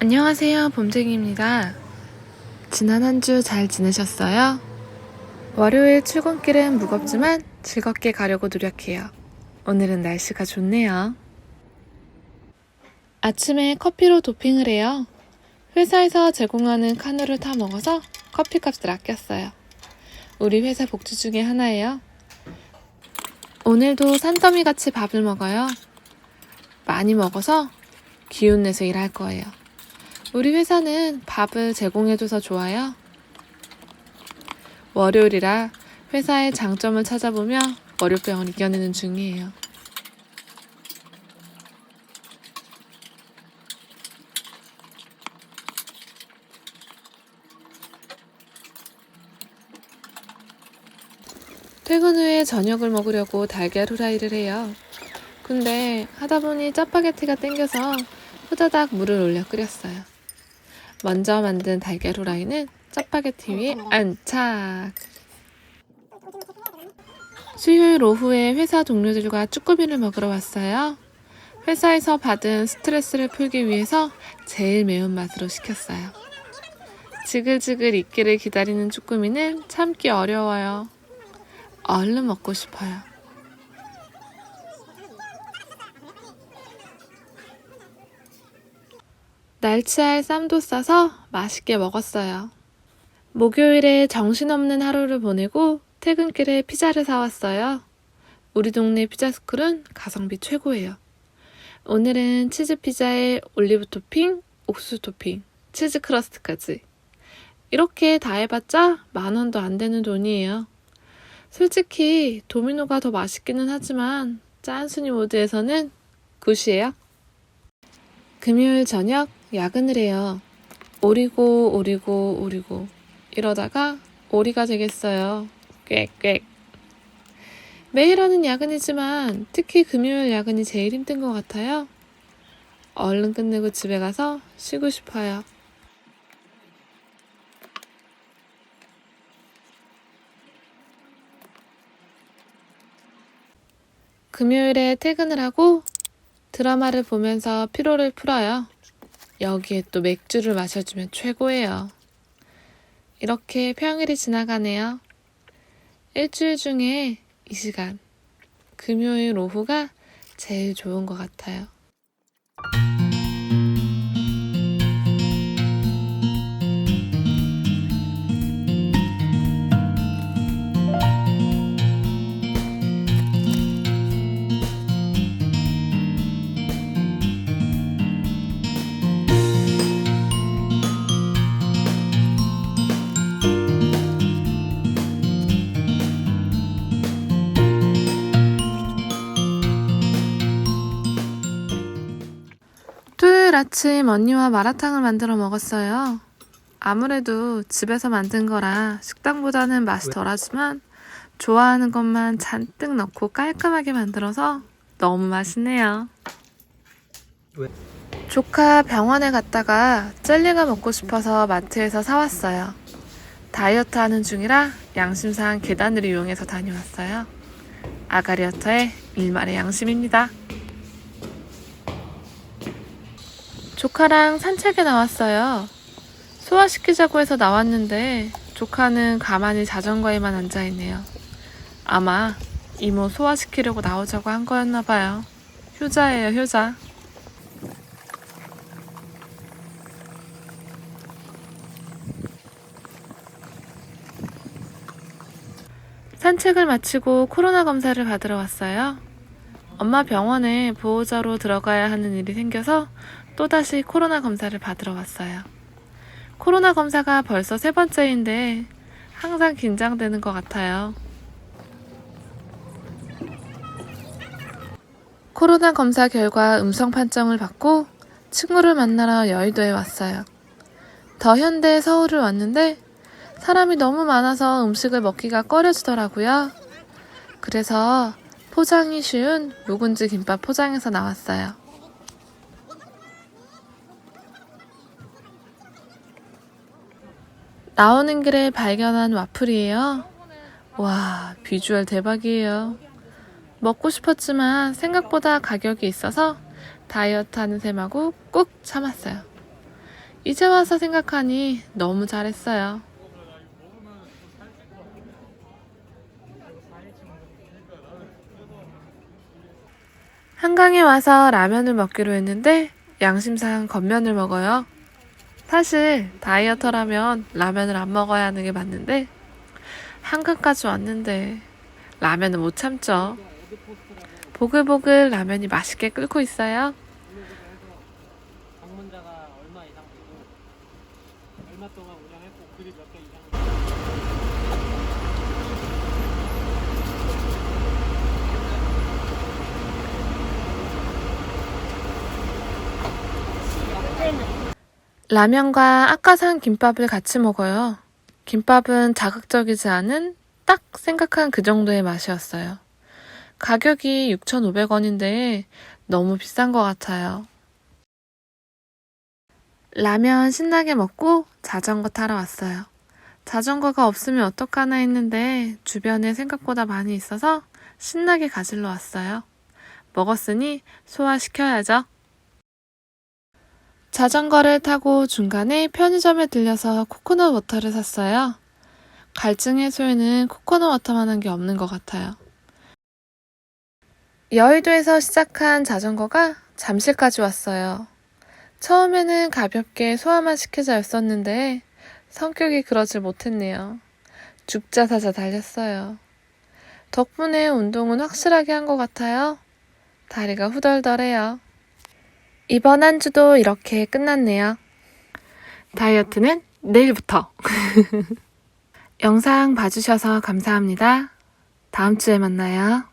안녕하세요, 봄쟁이입니다. 지난 한 주 잘 지내셨어요? 월요일 출근길은 무겁지만 즐겁게 가려고 노력해요. 오늘은 날씨가 좋네요. 아침에 커피로 도핑을 해요. 회사에서 제공하는 카누를 타 먹어서 커피 값을 아꼈어요. 우리 회사 복지 중에 하나예요. 오늘도 산더미 같이 밥을 먹어요. 많이 먹어서 기운 내서 일할 거예요. 우리 회사는 밥을 제공해줘서 좋아요. 월요일이라 회사의 장점을 찾아보며 월요병을 이겨내는 중이에요. 퇴근 후에 저녁을 먹으려고 달걀 후라이를 해요. 근데 하다 보니 짜파게티가 땡겨서 후다닥 물을 올려 끓였어요. 먼저 만든 달걀 후라이는 짜파게티 위에 안착. 수요일 오후에 회사 동료들과 쭈꾸미를 먹으러 왔어요. 회사에서 받은 스트레스를 풀기 위해서 제일 매운맛으로 시켰어요. 지글지글 익기를 기다리는 쭈꾸미는 참기 어려워요. 얼른 먹고 싶어요. 날치알 쌈도 싸서 맛있게 먹었어요. 목요일에 정신없는 하루를 보내고 퇴근길에 피자를 사왔어요. 우리 동네 피자스쿨은 가성비 최고예요. 오늘은 치즈 피자에 올리브 토핑, 옥수수 토핑, 치즈 크러스트까지. 이렇게 다 해봤자 만 원도 안 되는 돈이에요. 솔직히 도미노가 더 맛있기는 하지만 짠순이 모드에서는 굿이에요. 금요일 저녁 야근을 해요. 오리고 오리고 오리고 이러다가 오리가 되겠어요. 꽥꽥. 매일 하는 야근이지만 특히 금요일 야근이 제일 힘든 것 같아요. 얼른 끝내고 집에 가서 쉬고 싶어요. 금요일에 퇴근을 하고 드라마를 보면서 피로를 풀어요. 여기에 또 맥주를 마셔주면 최고예요. 이렇게 평일이 지나가네요. 일주일 중에 이 시간, 금요일 오후가 제일 좋은 것 같아요. 토요일 아침 언니와 마라탕을 만들어 먹었어요. 아무래도 집에서 만든 거라 식당보다는 맛이 덜하지만 좋아하는 것만 잔뜩 넣고 깔끔하게 만들어서 너무 맛있네요. 왜? 조카 병원에 갔다가 젤리가 먹고 싶어서 마트에서 사왔어요. 다이어트 하는 중이라 양심상 계단을 이용해서 다녀왔어요. 아가리어터의 일말의 양심입니다. 조카랑 산책에 나왔어요. 소화시키자고 해서 나왔는데 조카는 가만히 자전거에만 앉아있네요. 아마 이모 소화시키려고 나오자고 한 거였나 봐요. 효자예요, 효자. 산책을 마치고 코로나 검사를 받으러 왔어요. 엄마 병원에 보호자로 들어가야 하는 일이 생겨서 또다시 코로나 검사를 받으러 왔어요. 코로나 검사가 벌써 세 번째인데 항상 긴장되는 것 같아요. 코로나 검사 결과 음성 판정을 받고 친구를 만나러 여의도에 왔어요. 더 현대 서울을 왔는데 사람이 너무 많아서 음식을 먹기가 꺼려지더라고요. 그래서 포장이 쉬운 묵은지 김밥 포장해서 나왔어요. 나오는 길에 발견한 와플이에요. 와, 비주얼 대박이에요. 먹고 싶었지만 생각보다 가격이 있어서 다이어트 하는 셈하고 꾹 참았어요. 이제 와서 생각하니 너무 잘했어요. 한강에 와서 라면을 먹기로 했는데 양심상 겉면을 먹어요. 사실 다이어터라면 라면을 안 먹어야 하는 게 맞는데 한강까지 왔는데 라면은 못 참죠. 보글보글 라면이 맛있게 끓고 있어요. 방문자가 얼마 이상 되고 얼마 동안 운영했고 글이 몇 개 이상 라면과 아까 산 김밥을 같이 먹어요. 김밥은 자극적이지 않은 딱 생각한 그 정도의 맛이었어요. 가격이 6,500원인데 너무 비싼 것 같아요. 라면 신나게 먹고 자전거 타러 왔어요. 자전거가 없으면 어떡하나 했는데 주변에 생각보다 많이 있어서 신나게 가지러 왔어요. 먹었으니 소화시켜야죠. 자전거를 타고 중간에 편의점에 들려서 코코넛 워터를 샀어요. 갈증 해소에는 코코넛 워터만한 게 없는 것 같아요. 여의도에서 시작한 자전거가 잠실까지 왔어요. 처음에는 가볍게 소화만 시키자였었는데 성격이 그러질 못했네요. 죽자 사자 달렸어요. 덕분에 운동은 확실하게 한 것 같아요. 다리가 후덜덜해요. 이번 한 주도 이렇게 끝났네요. 다이어트는 내일부터. 영상 봐주셔서 감사합니다. 다음 주에 만나요.